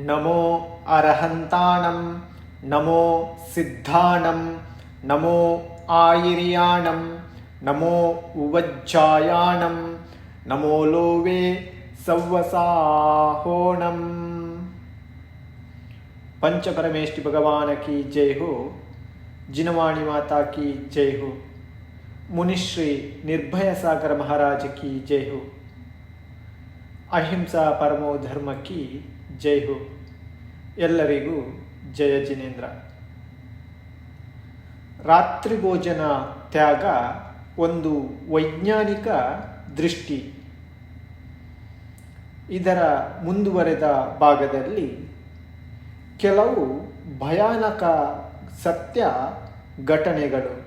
నమో అర్హంతాణం నమో సిద్ధాణం నమో ఆయిర్యాణం నమో ఉవజ్జాయాణం నమో లోవే సవ్వసాహోణం పంచపరమేష్టి భగవానకి జై హో జినవాణి మాతాకి జై హో మునిశ్రీ నిర్భయ సాగర మహారాజుకి జై హో అహింస పరమో ధర్మకి ಜೈ ಹೋ. ಎಲ್ಲರಿಗೂ ಜಯ ಜಿನೇಂದ್ರ. ರಾತ್ರಿ ಭೋಜನ ತ್ಯಾಗ ಒಂದು ವೈಜ್ಞಾನಿಕ ದೃಷ್ಟಿ. ಇದರ ಮುಂದುವರೆದ ಭಾಗದಲ್ಲಿ ಕೆಲವು ಭಯಾನಕ ಸತ್ಯ ಘಟನೆಗಳು.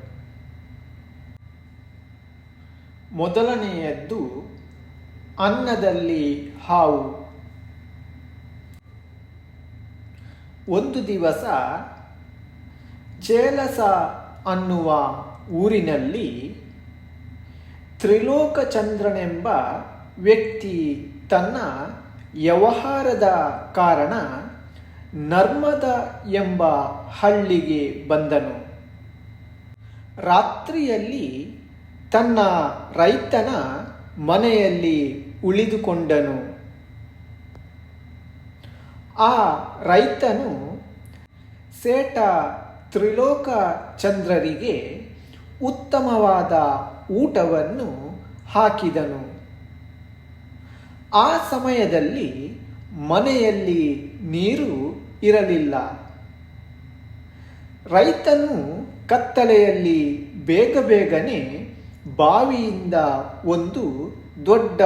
ಮೊದಲನೆಯದ್ದು ಅನ್ನದಲ್ಲಿ ಹಾವು. ಒಂದು ದಿವಸ ಚೇಲಸ ಅನ್ನುವ ಊರಿನಲ್ಲಿ ತ್ರಿಲೋಕಚಂದ್ರನೆಂಬ ವ್ಯಕ್ತಿ ತನ್ನ ವ್ಯವಹಾರದ ಕಾರಣ ನರ್ಮದ ಎಂಬ ಹಳ್ಳಿಗೆ ಬಂದನು. ರಾತ್ರಿಯಲ್ಲಿ ತನ್ನ ರೈತನ ಮನೆಯಲ್ಲಿ ಉಳಿದುಕೊಂಡನು. ಆ ರೈತನು ಸೇಟ ತ್ರಿಲೋಕ ಚಂದ್ರರಿಗೆ ಉತ್ತಮವಾದ ಊಟವನ್ನು ಹಾಕಿದನು. ಆ ಸಮಯದಲ್ಲಿ ಮನೆಯಲ್ಲಿ ನೀರು ಇರಲಿಲ್ಲ. ರೈತನು ಕತ್ತಲೆಯಲ್ಲಿ ಬೇಗ ಬೇಗನೆ ಬಾವಿಯಿಂದ ಒಂದು ದೊಡ್ಡ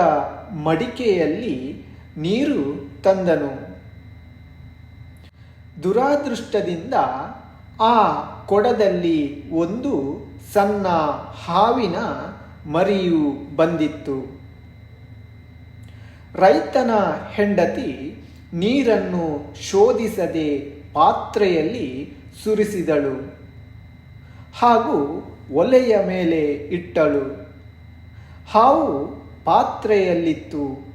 ಮಡಿಕೆಯಲ್ಲಿ ನೀರು ತಂದನು. ದುರಾದೃಷ್ಟದಿಂದ ಆ ಕೊಡದಲ್ಲಿ ಒಂದು ಸಣ್ಣ ಹಾವಿನ ಮರಿಯು ಬಂದಿತ್ತು. ರೈತನ ಹೆಂಡತಿ ನೀರನ್ನು ಶೋಧಿಸದೆ ಪಾತ್ರೆಯಲ್ಲಿ ಸುರಿಸಿದಳು. ಹಾಗೂ ಒಲೆಯ ಮೇಲೆ ಇಟ್ಟಳು. ಹಾವು ಪಾತ್ರೆಯಲ್ಲಿತ್ತು.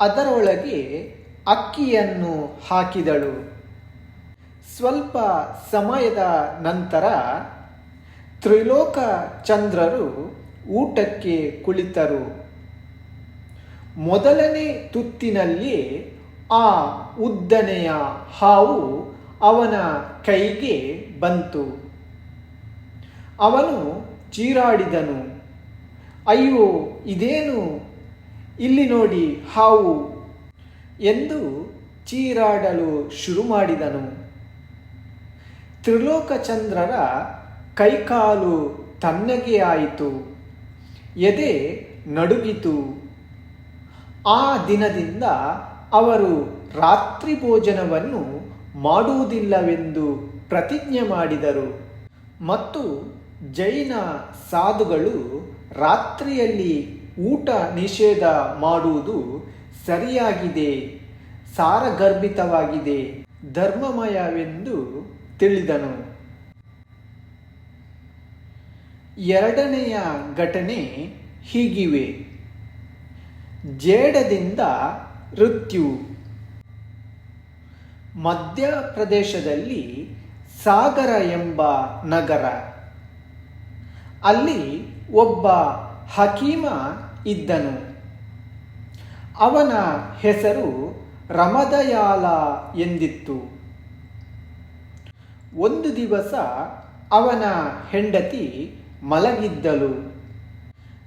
ಅದರೊಳಗೆ ಅಕ್ಕಿಯನ್ನು ಹಾಕಿದಳು. ಸ್ವಲ್ಪ ಸಮಯದ ನಂತರ ತ್ರಿಲೋಕ ಚಂದ್ರರು ಊಟಕ್ಕೆ ಕುಳಿತರು. ಮೊದಲನೇ ತುತ್ತಿನಲ್ಲಿ ಆ ಉದ್ದನೆಯ ಹಾವು ಅವನ ಕೈಗೆ ಬಂತು. ಅವನು ಚೀರಾಡಿದನು. ಅಯ್ಯೋ, ಇದೇನು? ಇಲ್ಲಿ ನೋಡಿ, ಹಾವು ಎಂದು ಚೀರಾಡಲು ಶುರು ಮಾಡಿದನು. ತ್ರಿಲೋಕಚಂದ್ರರ ಕೈಕಾಲು ತನ್ನಗೆ ಆಯಿತು. ಎದೆ ನಡುಗಿತು. ಆ ದಿನದಿಂದ ಅವರು ರಾತ್ರಿ ಭೋಜನವನ್ನು ಮಾಡುವುದಿಲ್ಲವೆಂದು ಪ್ರತಿಜ್ಞೆ ಮಾಡಿದರು. ಮತ್ತು ಜೈನ ಸಾಧುಗಳು ರಾತ್ರಿಯಲ್ಲಿ ಊಟ ನಿಷೇಧ ಮಾಡುವುದು ಸರಿಯಾಗಿದೆ, ಸಾರಗರ್ಭಿತವಾಗಿದೆ, ಧರ್ಮಮಯವೆಂದು ತಿಳಿದನು. ಎರಡನೆಯ ಘಟನೆ ಹೀಗಿವೆ. ಜೇಡದಿಂದ ಮೃತ್ಯು ಮಧ್ಯಪ್ರದೇಶದಲ್ಲಿ ಸಾಗರ ಎಂಬ ನಗರ. ಅಲ್ಲಿ ಒಬ್ಬ ಹಕೀಮ ಇದ್ದನು. ಅವನ ಹೆಸರು ರಮದಯಾಲ ಎಂದಿತ್ತು. ಒಂದು ದಿವಸ ಅವನ ಹೆಂಡತಿ ಮಲಗಿದ್ದಳು.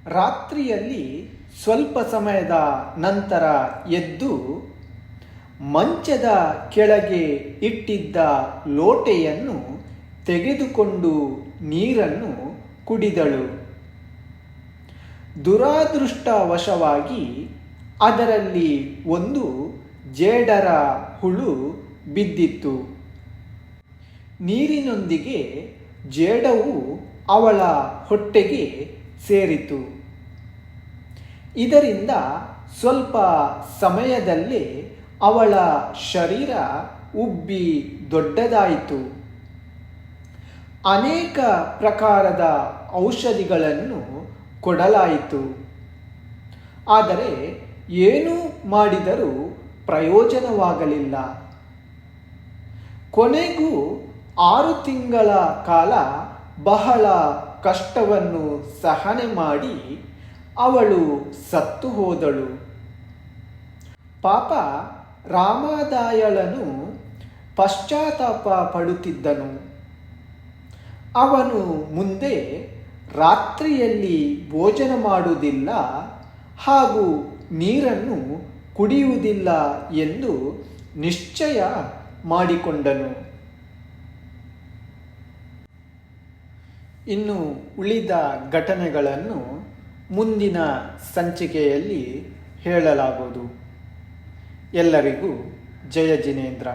ರಾತ್ರಿಯಲ್ಲಿ ಸ್ವಲ್ಪ ಸಮಯದ ನಂತರ ಎದ್ದು ಮಂಚದ ಕೆಳಗೆ ಇಟ್ಟಿದ್ದ ಲೋಟೆಯನ್ನು ತೆಗೆದುಕೊಂಡು ನೀರನ್ನು ಕುಡಿದಳು. ದುರಾದೃಷ್ಟವಶವಾಗಿ ಅದರಲ್ಲಿ ಒಂದು ಜೇಡರ ಹುಳು ಬಿದ್ದಿತ್ತು. ನೀರಿನೊಂದಿಗೆ ಜೇಡವು ಅವಳ ಹೊಟ್ಟೆಗೆ ಸೇರಿತು. ಇದರಿಂದ ಸ್ವಲ್ಪ ಸಮಯದಲ್ಲೇ ಅವಳ ಶರೀರ ಉಬ್ಬಿ ದೊಡ್ಡದಾಯಿತು. ಅನೇಕ ಪ್ರಕಾರದ ಔಷಧಿಗಳನ್ನು ಕೊಡಲಾಯಿತು. ಆದರೆ ಏನು ಮಾಡಿದರೂ ಪ್ರಯೋಜನವಾಗಲಿಲ್ಲ. ಕೊನೆಗೂ ಆರು ತಿಂಗಳ ಕಾಲ ಬಹಳ ಕಷ್ಟವನ್ನು ಸಹನೆ ಮಾಡಿ ಅವಳು ಸತ್ತು ಹೋದಳು. ಪಾಪ ರಾಮದಾಯಳನು ಪಶ್ಚಾತ್ತಾಪ ಪಡುತ್ತಿದ್ದನು. ಅವನು ಮುಂದೆ ರಾತ್ರಿಯಲ್ಲಿ ಭೋಜನ ಮಾಡುವುದಿಲ್ಲ ಹಾಗೂ ನೀರನ್ನು ಕುಡಿಯುವುದಿಲ್ಲ ಎಂದು ನಿಶ್ಚಯ ಮಾಡಿಕೊಂಡನು. ಇನ್ನು ಉಳಿದ ಘಟನೆಗಳನ್ನು ಮುಂದಿನ ಸಂಚಿಕೆಯಲ್ಲಿ ಹೇಳಲಾಗುವುದು. ಎಲ್ಲರಿಗೂ ಜಯ ಜಿನೇಂದ್ರ.